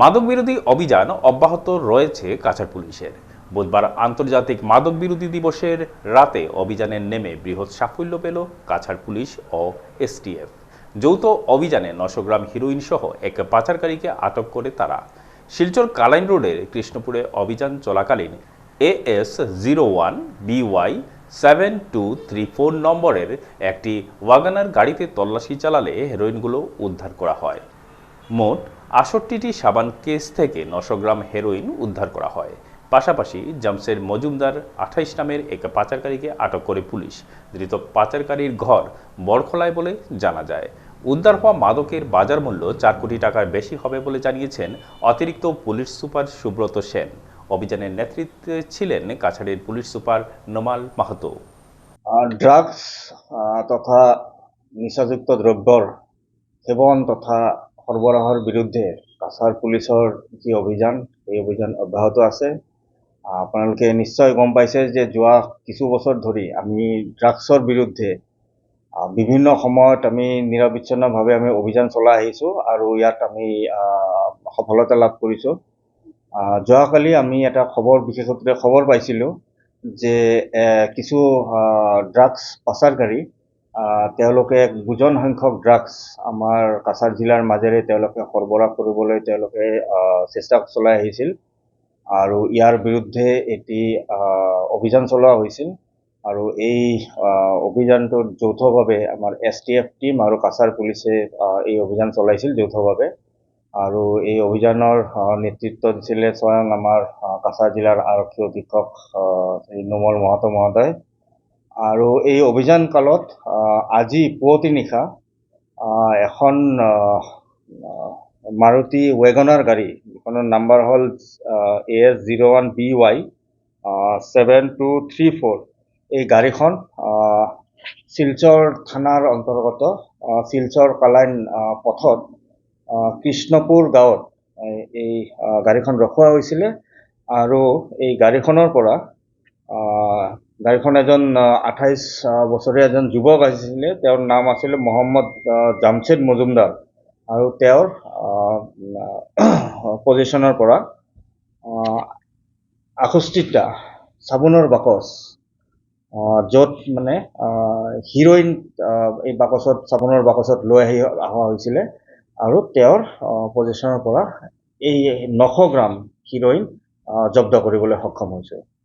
মাদক বিরোধী অভিযান অব্যাহত রয়েছে কাছাড় পুলিশের। বুধবার আন্তর্জাতিক মাদক বিরোধী দিবসের রাতে অভিযানের নেমে বৃহৎ সাফল্য পেল কাছাড় পুলিশ ও এসটিএফ। যৌথ অভিযানে নশো গ্রাম হিরোইন সহ এক পাচারকারীকে আটক করে তারা। শিলচর কালাইন রোডের কৃষ্ণপুরে অভিযান চলাকালীন AS zero one BY seven two three four নম্বরের একটি ওয়াগানার গাড়িতে তল্লাশি চালালে হেরোইনগুলো উদ্ধার করা হয়। মোট আষট্টিটি সাবান কেস থেকে নশো গ্রাম হেরোইন উদ্ধার করা হয়। পাশাপাশি জামসের মজুমদার আঠাইশ নামের এক পাচারকারীকে আটক করে পুলিশ। ধৃত পাচারকারীর ঘর বরখলায় বলে জানা যায়। উদ্ধার হওয়া মাদকের বাজার মূল্য চার কোটি টাকার বেশি হবে বলে জানিয়েছেন অতিরিক্ত পুলিশ সুপার সুব্রত সেন। অভিযানের নেতৃত্বে ছিলেন কাছাড়ের police super Numal Mahato. Drugs তথা নিচাযুক্ত দ্ৰব্যৰ সেৱন তথা সৰবৰাহৰ বিৰুদ্ধে কাছাৰ পুলিচৰ যি অভিযান এই অভিযান অব্যাহত আছে। আপোনালোকে নিশ্চয় গম পাইছে যে যোৱা কিছু বছৰ ধৰি আমি ড্ৰাগছৰ বিৰুদ্ধে বিভিন্ন সময়ত আমি নিৰবিচ্ছিন্নভাৱে আমি অভিযান চলাই আহিছোঁ আৰু ইয়াত আমি সফলতা লাভ কৰিছোঁ। যোৱাকালি আমি এটা খবৰ বিশেষ সূত্ৰে খবৰ পাইছিলোঁ যে কিছু ড্ৰাগছ আহ, তেওঁলোকে বুজন সংখ্যক ড্ৰাগছ আমাৰ কাছাৰ জিলাৰ মাজেৰে তেওঁলোকে সৰবৰাহ কৰিবলৈ তেওঁলোকে চেষ্টা চলাই আহিছিল। আৰু ইয়াৰ বিৰুদ্ধে এটি অভিযান চলোৱা হৈছিল। আৰু এই অভিযানটোত যৌথভাৱে আমাৰ এছ টি এফ টীম আৰু কাছাৰ পুলিচে এই অভিযান চলাইছিল যৌথভাৱে। আৰু এই অভিযানৰ নেতৃত্ব দিছিলে স্বয়ং আমাৰ কাছাৰ জিলাৰ আৰক্ষী অধীক্ষক শ্ৰী নোমল মহাতো মহোদয়। আৰু এই অভিযান কালত আজি পুৱতি নিশা এখন মাৰুতি ৱেগনাৰ গাড়ী যিখনৰ নাম্বাৰ হ'ল A S zero' one B Y seven two three four এই গাড়ীখন শিলচৰ থানাৰ অন্তৰ্গত শিলচৰ কালাইন পথত কৃষ্ণপুৰ গাঁৱত, এই- গাড়ীখন ৰখোৱা হৈছিলে। আৰু এই গাড়ীখনৰ পৰা গাড়ীখন এজন আঠাইছ বছৰীয়া এজন যুৱক আহিছিলে। তেওঁৰ নাম আছিলে মহম্মদ জামছেদ মজুমদাৰ। আৰু তেওঁৰ পজিশ্যনৰ পৰা আষষ্ঠিটা চাবোনৰ বাকচ য'ত মানে হিৰ'ইন এই বাকচত, চাবোনৰ বাকচত লৈ আহি অহা হৈছিলে। আৰু তেওঁৰ পজিশ্যনৰ পৰা এই নশ গ্ৰাম হিৰ'ইন জব্দ কৰিবলৈ সক্ষম হৈছে।